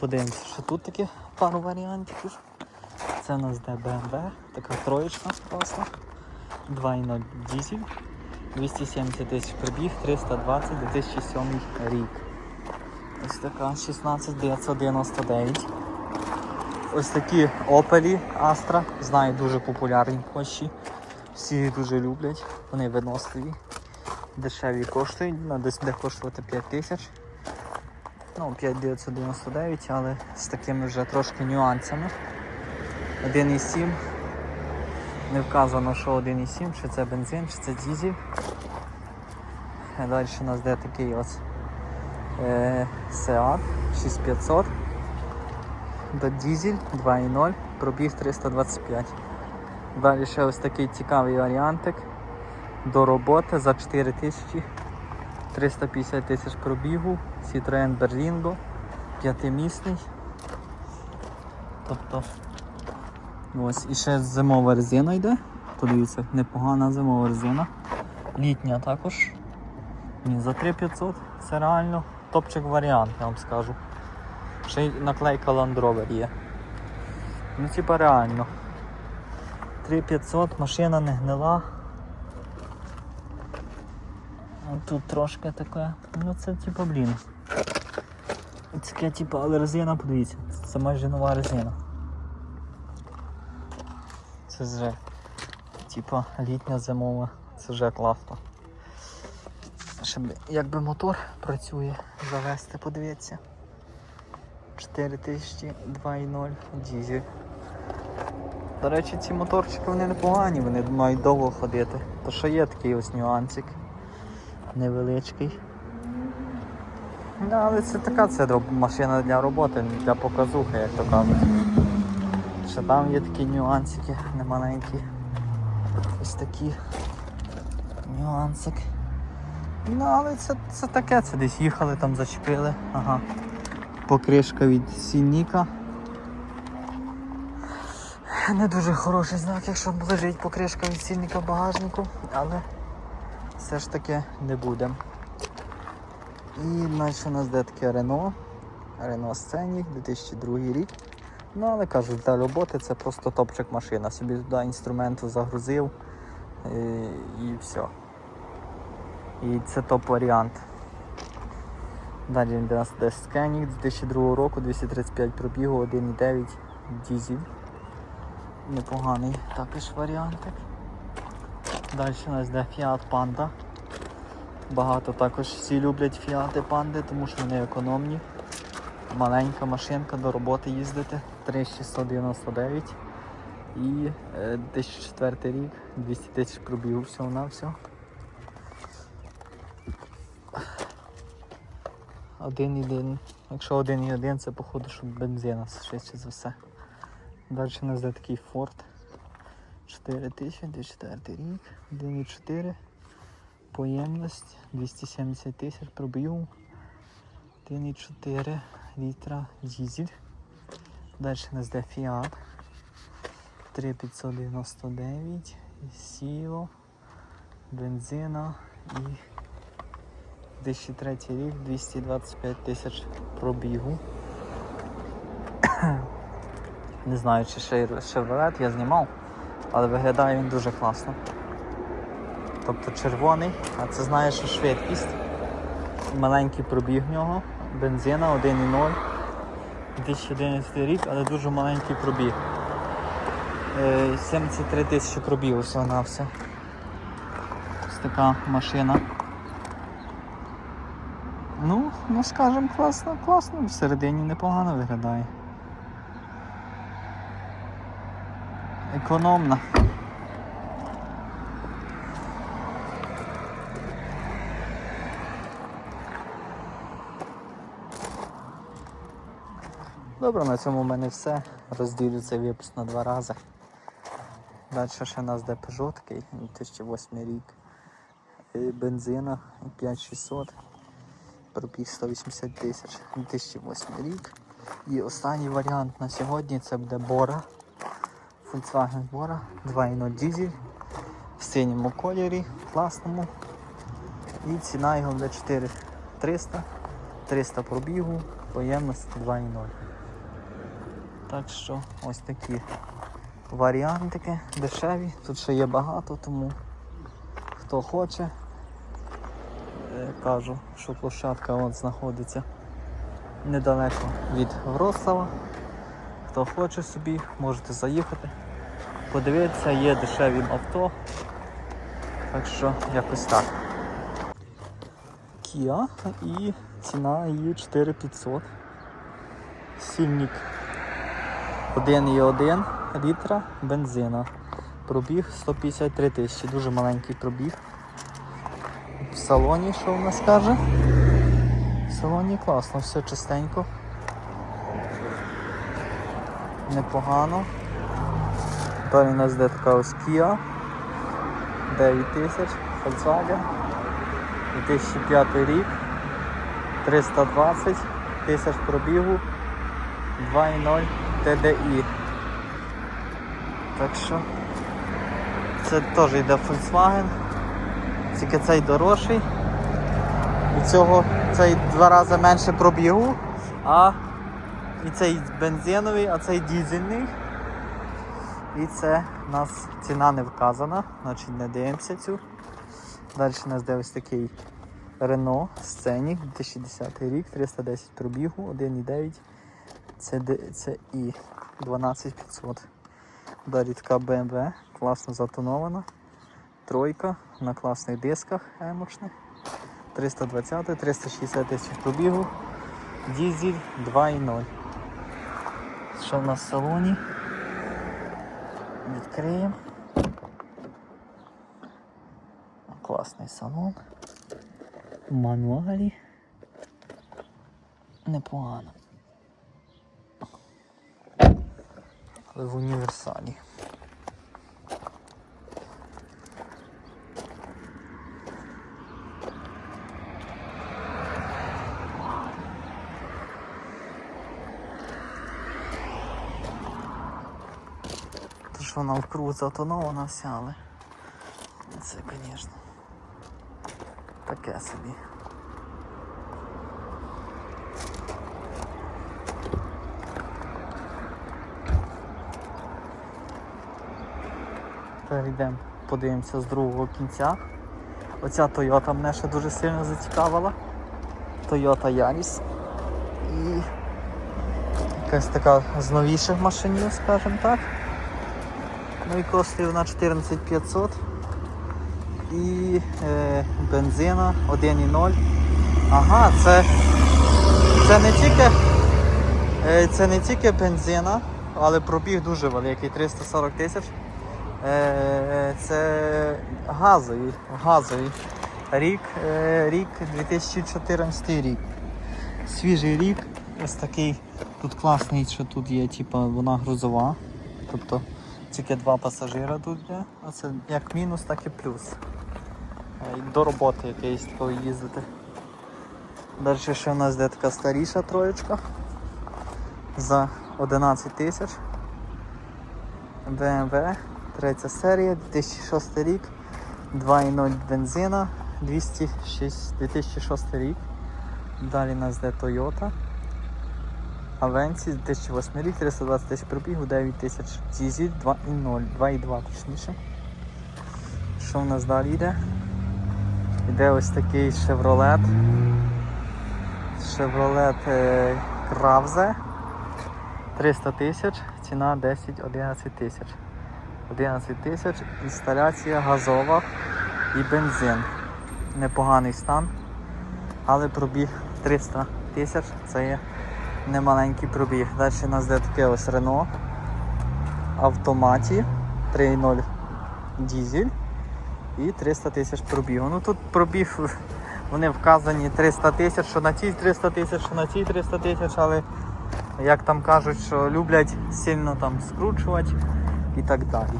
Подивимося, що тут таке пару варіантів. Це у нас де BMW, така троєчка класна. 2.0 дизель. 270 тисяч пробіг, 320 2007 рік. Ось така 16999. Ось такі Opel Astra, знаю, дуже популярні в. Всі їх дуже люблять, вони виносливі, дешеві коштують, десь буде коштувати 5 тисяч. Ну, 5999, але з такими вже трошки нюансами. 1,7. Не вказано, що 1,7, чи це бензин, чи це дизель. Далі у нас де такий ось е, Seat 6500. До дизель 2.0, пробіг 325. Далі ще ось такий цікавий варіантик. До роботи за 4 тисячі 350 тисяч пробігу, Citroen Berlingo, п'ятимісний. Тобто ось і ще зимова резина йде. Подивіться, непогана зимова резина. Літня також. Ні, за 3500 це реально топчик варіант, я вам скажу. Ще й наклейка Land Rover є. Ну типа реально. 3500, машина не гнила. А Тут трошки таке. Ну це типа, блін. Таке, типа, але резина, подивіться, це майже нова резина. Це вже типа літня зимова, це вже класно. Щоб якби мотор працює, завести, подивіться. 4000 2.0 дізель. До речі, ці моторчики вони непогані, вони мають довго ходити. То що є такий ось нюансик невеличкий. Ну, але це така це машина для роботи, для показухи, як то кажуть. Ще там є такі нюансики немаленькі. Ось такі нюансик. Ну, але це, це таке, це десь їхали, там зачепили. Ага. Покришка від сінніка. Не дуже хороший знак, якщо лежить покришка від сільника багажнику, але все ж таки не буде. І далі у нас де таке Рено. Рено Сценік, 2002 рік. Ну, але кажу, для роботи це просто топчик машина. Собі туди інструменту загрузив і, і все. І це топ-варіант. Далі у нас де Scenic 2002 року, 235 пробігу, 1,9 дізель. Непоганий також варіантик. Далі у нас йде Fiat Panda. Багато також всі люблять Fiat Panda, тому що вони економні. Маленька машинка до роботи їздити. 3699. І е, 2004 рік, 200 тисяч пробігу всього на все. 1,1. Якщо 1,1 це походу, що бензина швидше за все. Далі у нас йде такий Ford 4000, 2004 рік, 1,4. Поємність 270 тисяч пробігу. 1,4 літра дизель. Далі у нас йде Fiat 3599, сіло, бензина і 2003 рік, 225 тисяч пробігу. Не знаю, чи ще Chevrolet я знімав, але виглядає він дуже класно. Тобто червоний, а це знаєш, що швидкість. Маленький пробіг в нього, бензина 1,0. 2011 рік, але дуже маленький пробіг. Е, 73 тисячі пробігу всього на все. Ось така машина. Ну, ну скажем, класно, класно, всередині непогано виглядає. Економна. Добре, на цьому в мене все. Розділю цей випуск на два рази. Далі ще нас де Peugeot 2008 рік. Бензина 5600. Пробіг 180 тисяч 2008 рік. І останній варіант на сьогодні це буде Bora. Volkswagen Bora 2.0 дизель в синьому кольорі, класному. І ціна його буде 4300, 300 пробігу, поємності 2.0. Так що ось такі варіантики дешеві. Тут ще є багато, тому хто хоче, е, кажу, що площадка от знаходиться недалеко від Вроцлава. Хто хоче собі, можете заїхати, подивитися, є дешеві авто. Так що якось так. Kia і ціна її 4500. Сільник 1,1 літра бензина. Пробіг 153 тисячі, дуже маленький пробіг. В салоні що в нас каже? В салоні класно, все чистенько. Непогано. Далі у нас йде така ось Kia 9000, Volkswagen. 2005 рік, 320 тисяч пробігу, 2.0 TDI. Так що це теж йде Volkswagen, тільки цей дорожчий. І цього цей два рази менше пробігу, а і цей бензиновий, а цей дізельний. І це у нас ціна не вказана, значить не дивимося цю. Далі у нас де ось такий Renault Scenic 2010 рік, 310 пробігу, 1,9 це, це і 12500. Далі така BMW, класно затонована. Тройка на класних дисках емочних. 320, 360 тисяч пробігу. Дізель 2,0. Що в нас в салоні? Відкриємо. Класний салон. Мануалі. Непогано. Але в універсалі. Що вона вкруг затонована вся, але це, звісно, таке собі. Перейдемо, подивимося з другого кінця. Оця Toyota мене ще дуже сильно зацікавила. Toyota Yaris. І якась така з новіших машинів, скажімо так. Ну і коштує вона 14500 і е, бензина 1,0. Ага, це, це не тільки е, це не тільки бензина, але пробіг дуже великий, 340 тисяч. Е, це газовий, газовий рік, е, рік 2014 рік. Свіжий рік, ось такий. Тут класний, що тут є, типа, вона грузова. Тобто тільки два пасажира тут є, а це як мінус, так і плюс. Е, До роботи якоїсь такої їздити. Далі ще в нас йде така старіша троєчка за 11 тисяч. BMW, третя серія, 2006 рік, 2.0 бензина, 206, 2006 рік. Далі у нас йде Toyota. Авенсі 2008 рік, 320 тисяч пробігу, 9 тисяч дізель 2.0, 2.2 точніше. Що в нас далі йде? Іде ось такий Chevrolet. Chevrolet е, Kravze 300 тисяч, ціна 10-11 тисяч. 11 тисяч, інсталяція газова і бензин. Непоганий стан, але пробіг 300 тисяч, це є немаленький пробіг. Далі у нас йде таке ось Renault автоматі 3.0 дізель і 300 тисяч пробігу. Ну тут пробіг, вони вказані 300 тисяч, що на цій 300 тисяч, що на цій 300 тисяч, але як там кажуть, що люблять сильно там скручувати і так далі.